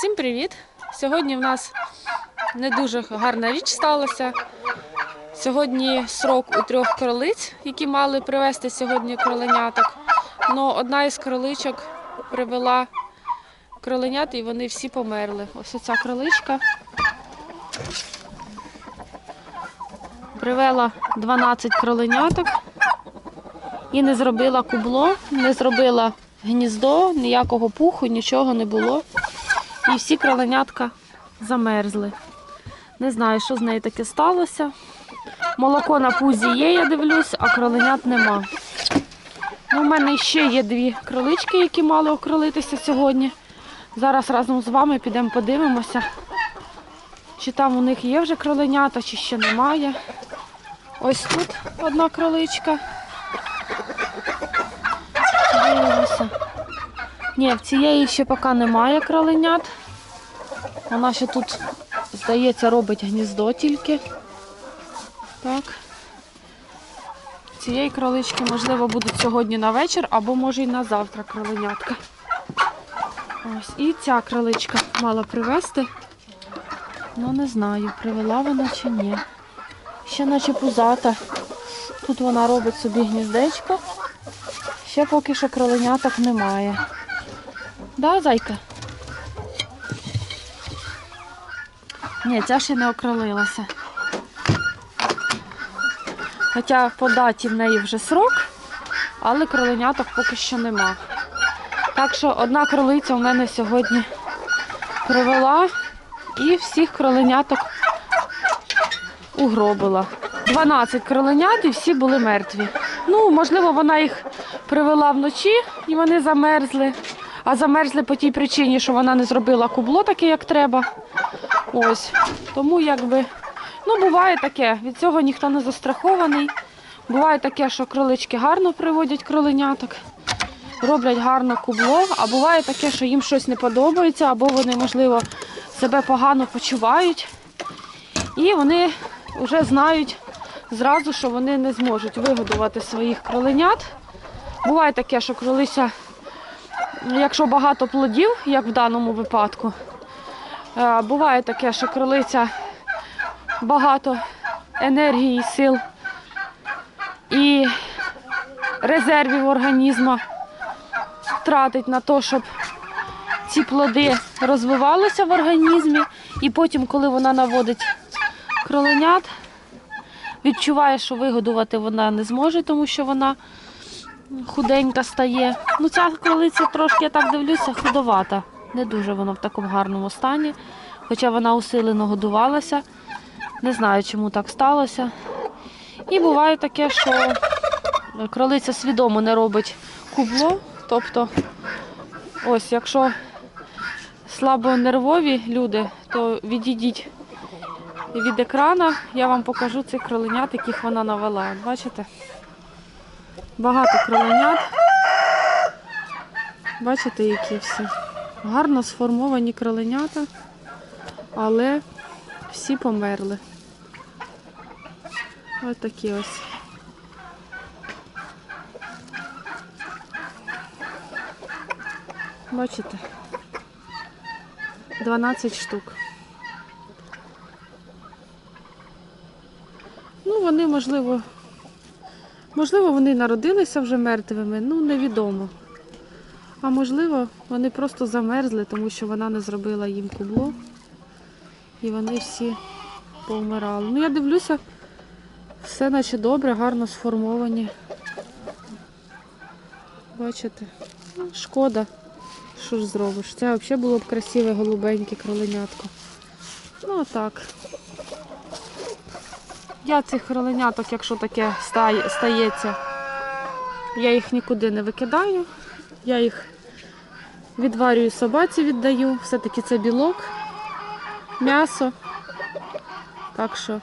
Всім привіт! Сьогодні в нас не дуже гарна річ сталася. Сьогодні срок у трьох кролиць, які мали привезти сьогодні кроленяток. Но одна із кроличок привела кроленят і вони всі померли. Ось ця кроличка привела 12 кроленяток і не зробила кубло, не зробила гніздо, ніякого пуху, нічого не було. І всі кроленятка замерзли. Не знаю, що з нею таке сталося. Молоко на пузі є, я дивлюсь, а кроленят нема. Ну, у мене ще є дві кролички, які мали окролитися сьогодні. Зараз разом з вами підемо подивимося, чи там у них є вже кроленята, чи ще немає. Ось тут одна кроличка. Дивимося. Ні, в цієї ще поки немає кроленят. Вона ще тут, здається, робить гніздо тільки. Так. Цієї кролички, можливо, будуть сьогодні на вечір або може й на завтра кроленятка. Ось. І ця кроличка мала привезти. Ну не знаю, привела вона чи ні. Ще наче пузата. Тут вона робить собі гніздечко. Ще поки що кроленяток немає. Да, зайка? Ні, ця ще не окролилася. Хоча по даті в неї вже срок, але кроленяток поки що нема. Так що одна кролиця у мене сьогодні привела і всіх кроленяток угробила. 12 кроленят і всі були мертві. Ну, можливо, вона їх привела вночі і вони замерзли. А замерзли по тій причині, що вона не зробила кубло таке, як треба. Ось. Тому якби. Ну, буває таке, від цього ніхто не застрахований. Буває таке, що кролички гарно приводять кроленяток, роблять гарно кубло, а буває таке, що їм щось не подобається, або вони, можливо, себе погано почувають. І вони вже знають зразу, що вони не зможуть вигодувати своїх кроленят. Буває таке, що кролися, якщо багато плодів, як в даному випадку, буває таке, що кролиця багато енергії, сил і резервів організму тратить на те, щоб ці плоди розвивалися в організмі, і потім, коли вона наводить кроленят, відчуває, що вигодувати вона не зможе, тому що вона худенька стає. Ну, ця кролиця трошки, я так дивлюся, худовата. Не дуже вона в такому гарному стані, хоча вона усилено годувалася. Не знаю, чому так сталося. І буває таке, що кролиця свідомо не робить кубло. Тобто, ось, якщо слабонервові люди, то відійдіть від екрана, я вам покажу цих кроленят, яких вона навела. Бачите? Багато кроленят. Бачите, які всі. Гарно сформовані кроленята, але всі померли. Ось такі ось. Бачите? 12 штук. Ну, вони, можливо, можливо, вони народилися вже мертвими, ну невідомо. А можливо, вони просто замерзли, тому що вона не зробила їм кубло. І вони всі повмирали. Ну, я дивлюся, все наче добре, гарно сформовані. Бачите? Шкода. Що ж зробиш? Це взагалі було б красиве голубеньке кроленятко. Ну так. Я цих кроленяток, якщо таке стає- стається, я їх нікуди не викидаю. Я їх відварюю собаці, віддаю. Все-таки це білок, м'ясо. Так що,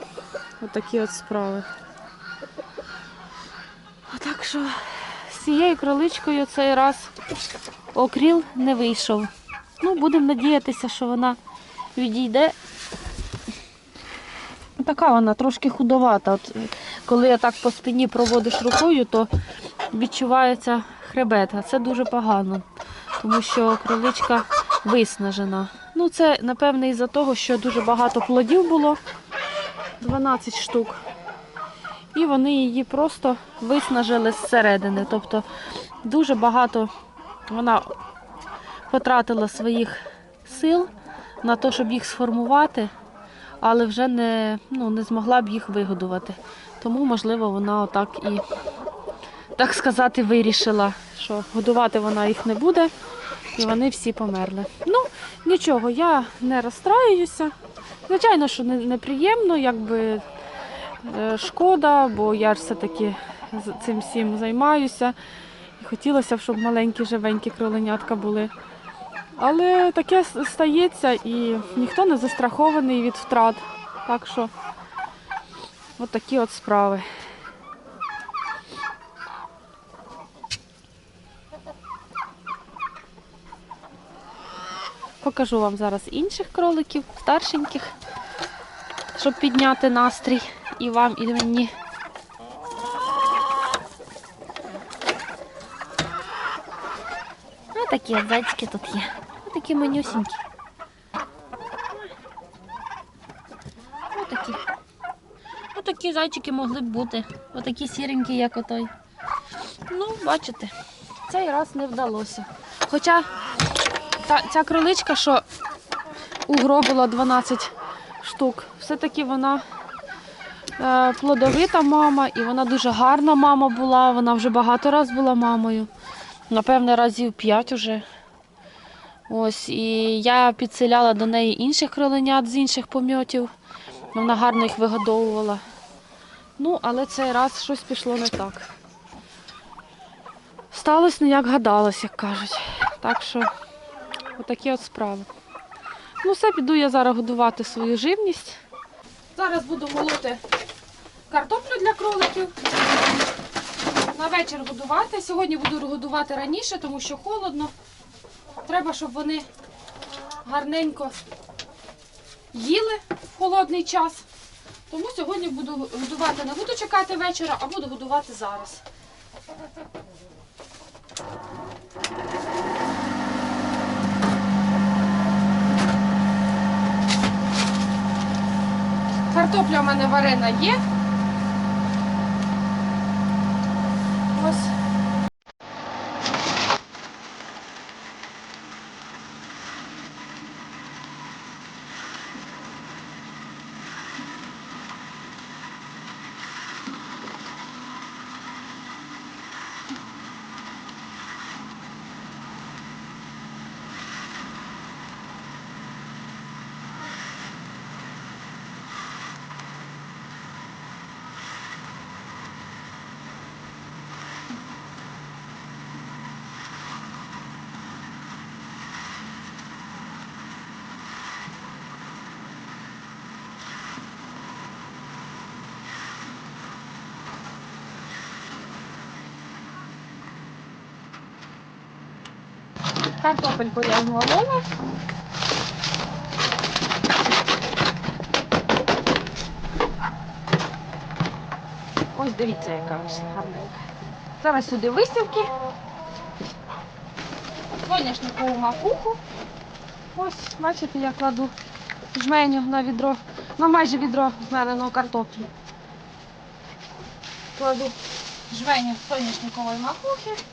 отакі от справи. Так що з цією кроличкою цей раз окріл не вийшов. Ну, будемо надіятися, що вона відійде. Така вона трошки худовата. От, коли я так по спині проводиш рукою, то відчувається хребет, а це дуже погано. Тому що кроличка виснажена. Ну, це, напевне, із-за того, що дуже багато плодів було 12 штук. І вони її просто виснажили зсередини. Тобто дуже багато вона потратила своїх сил на те, щоб їх сформувати, але вже не, ну, не змогла б їх вигодувати. Тому, можливо, вона отак і, так сказати, вирішила, що годувати вона їх не буде, і вони всі померли. Ну, нічого, я не розстраююся. Звичайно, що неприємно, якби е, шкода, бо я ж все-таки цим всім займаюся. І хотілося б, щоб маленькі живенькі кроленятка були. Але таке стається і ніхто не застрахований від втрат. Так що от такі от справи. Покажу вам зараз інших кроликів, старшеньких, щоб підняти настрій і вам, і мені. Ось такі зайчики тут є. Ось такі манюсінькі. Ось. Ось такі зайчики могли б бути. Ось такі сіренькі, як отой. Ну, бачите, цей раз не вдалося. Хоча та, ця кроличка, що угробила 12 штук, все-таки вона е, плодовита мама, і вона дуже гарна мама була. Вона вже багато разів була мамою. Напевне, разів 5 уже. Ось, і я підселяла до неї інших кроленят з інших помьотів. Вона гарно їх вигодовувала. Ну, але цей раз щось пішло не так. Сталося не як гадалось, як кажуть. Так що, отакі от справи. Ну, все, піду я зараз годувати свою живність. Зараз буду молоти картоплю для кроликів. На вечір годувати. Сьогодні буду годувати раніше, тому що холодно. Треба, щоб вони гарненько їли в холодний час. Тому сьогодні буду годувати. Не буду чекати вечора, а буду годувати зараз. Картопля у мене варена є. Ось. Картопельку я змолола. Ось дивіться, яка вийшла гарненька. Зараз сюди висівки. Соняшникову макуху. Ось, бачите, я кладу жменю на відро, на майже відро змеленого картоплі. Кладу жменю соняшникової макухи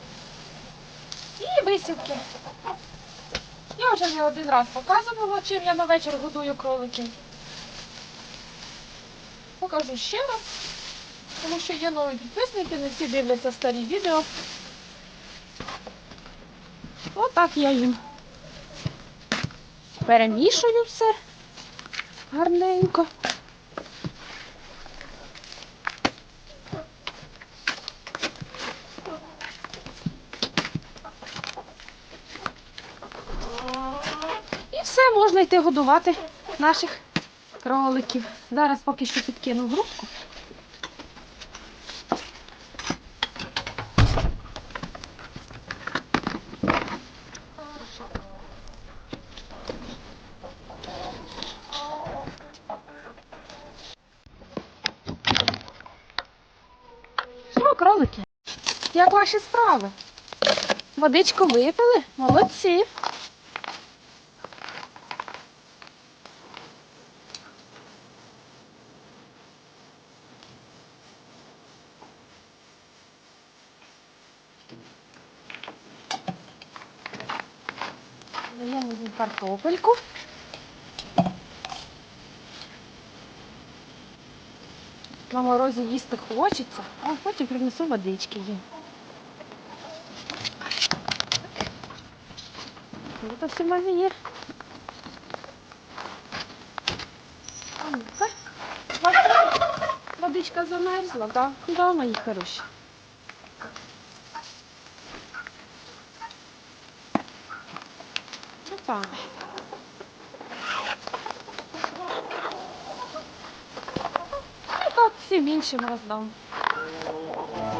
і висівки. Я вже не один раз показувала, чим я на вечір годую кроликів. Покажу ще раз, тому що є нові підписники, не всі дивляться старі відео. Отак я їм перемішую все гарненько. І все, можна йти годувати наших кроликів. Зараз поки що підкину в грудку. Що, кролики? Як ваші справи? Водичку випили? Молодці. Даємо їм картопельку. На морозі їсти хочеться, а потім принесу водички їм. Тут все. Ваша Водичка замерзла, так? Да? Да, мої хороші. Ну так. Ну так, всім іншим роздам.